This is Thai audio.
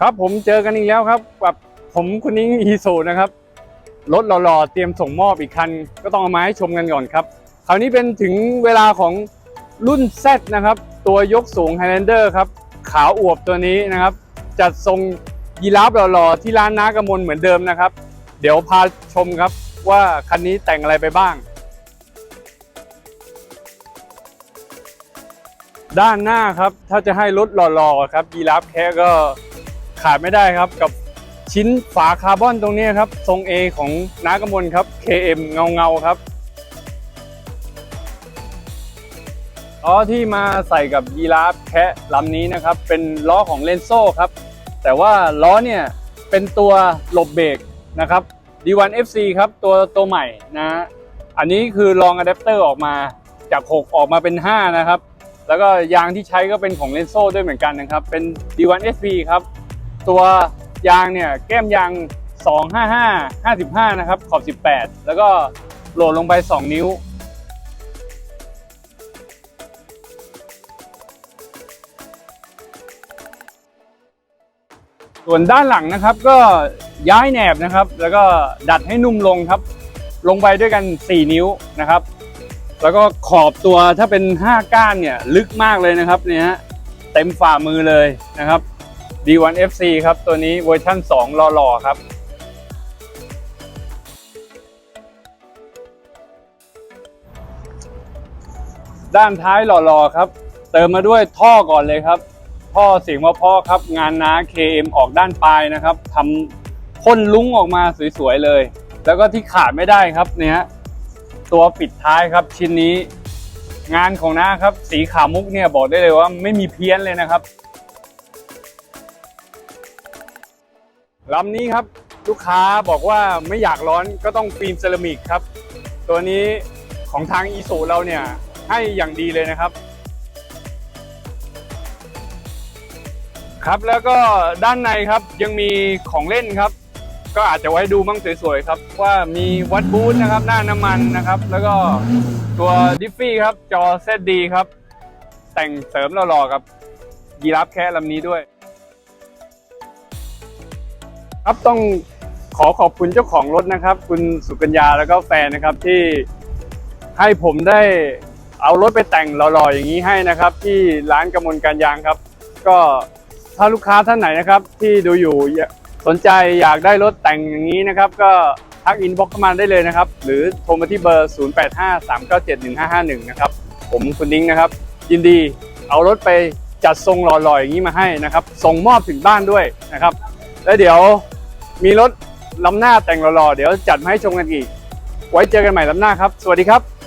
ครับผมเจอกันอีกแล้วครับกับผมคุณนิ้งอีโซนะครับรถหล่อๆเตรียมส่งมอบอีกคัน ก็ต้องเอามาให้ชมกันก่อนครับคราวนี้เป็นถึงเวลาของรุ่น Z นะครับ ตัวยกสูง Highlander ครับขาวอวบตัวนี้นะครับ จัดทรงยีราฟหล่อๆที่ร้านน้ากระมลเหมือนเดิมนะครับ เดี๋ยวพาชมครับว่าคันนี้แต่งอะไรไปบ้าง ด้านหน้าครับถ้าจะให้รถหล่อๆครับยีราฟแค่ก็ ขาดไม่ได้ครับกับชิ้นฝาคาร์บอนตรงนี้ครับ ทรง A ของน้ากำมลครับ KM เงาเงาครับล้อที่มาใส่กับยีราฟแคะลำนี้นะครับ เป็นล้อของเลนโซ่ครับ แต่ว่าล้อเนี่ยเป็นตัวหลบเบรกนะครับ D1 FC ครับตัวตัวใหม่นะ อันนี้คือลองอะแดปเตอร์ออกมาจาก 6 ออกมาเป็น 5 นะครับ แล้วก็ยางที่ใช้ก็เป็นของเลนโซ่ด้วยเหมือนกันนะครับ เป็น D1 SV ครับ ตัวยางเนี่ยแก้มยาง 255 55 นะครับ ขอบ 18 แล้วก็โหลดลงไป 2 นิ้ว ส่วนด้านหลังนะครับก็ย้ายแหนบนะครับ แล้วก็ดัดให้นุ่มลงครับ ลงไปด้วยกัน 4 นิ้วนะครับ แล้วก็ขอบตัวถ้าเป็น 5 ก้านเนี่ยลึกมากเลยนะครับเนี่ยฮะเต็มฝ่ามือเลยนะครับ D1 FC ครับ ตัวนี้เวอร์ชั่น 2 หล่อๆครับด้านท้ายหล่อๆครับ เติมมาด้วยท่อก่อนเลยครับ ท่อเสียงว่าพ่อครับ งานน้า KM ออกด้านปลายนะครับทำพ่นลุ้งออกมาสวยๆเลย แล้วก็ที่ขาดไม่ได้ครับเนี่ยตัวปิดท้ายครับชิ้นนี้ งานของน้าครับ สีขาวมุกเนี่ยบอกได้เลยว่าไม่มีเพี้ยนเลยนะครับ ลำนี้ครับลูกค้าบอกว่าไม่อยากร้อนก็ต้องฟิล์มเซรามิกครับ ตัวนี้ของทางอีโซเราเนี่ยให้อย่างดีเลยนะครับ ครับแล้วก็ด้านในครับยังมีของเล่นครับ ก็อาจจะไว้ดูมั่งสวยๆครับ ว่ามีวัดบูธนะครับ หน้าน้ำมันนะครับ แล้วก็ตัวดิฟฟี่ครับจอเซตดีครับ แต่งเสริมหล่อๆกับยีราฟแค่ลำนี้ด้วย ครับต้องขอขอบคุณเจ้าของรถนะครับ คุณสุกัญญาแล้วก็แฟนนะครับที่ให้ผมได้เอารถไปแต่งหล่อๆอย่างนี้ให้นะครับ ที่ร้านกำมลการยางครับ ก็ถ้าลูกค้าท่านไหนนะครับ ที่ดูอยู่สนใจอยากได้รถแต่งอย่างนี้นะครับ ก็ทักอินบ็อกเข้ามาได้เลยนะครับ หรือโทรมาที่เบอร์ 0853971551 นะครับ ผมคุณนิ้งนะครับ ยินดีเอารถไปจัดทรงหล่อๆอย่างนี้มาให้นะครับส่งมอบถึงบ้านด้วยนะครับ แล้วเดี๋ยว มีรถล้ำหน้าแต่งหล่อๆ เดี๋ยวจัดมาให้ชมกันอีก ไว้เจอกันใหม่ล้ำหน้าครับ สวัสดีครับ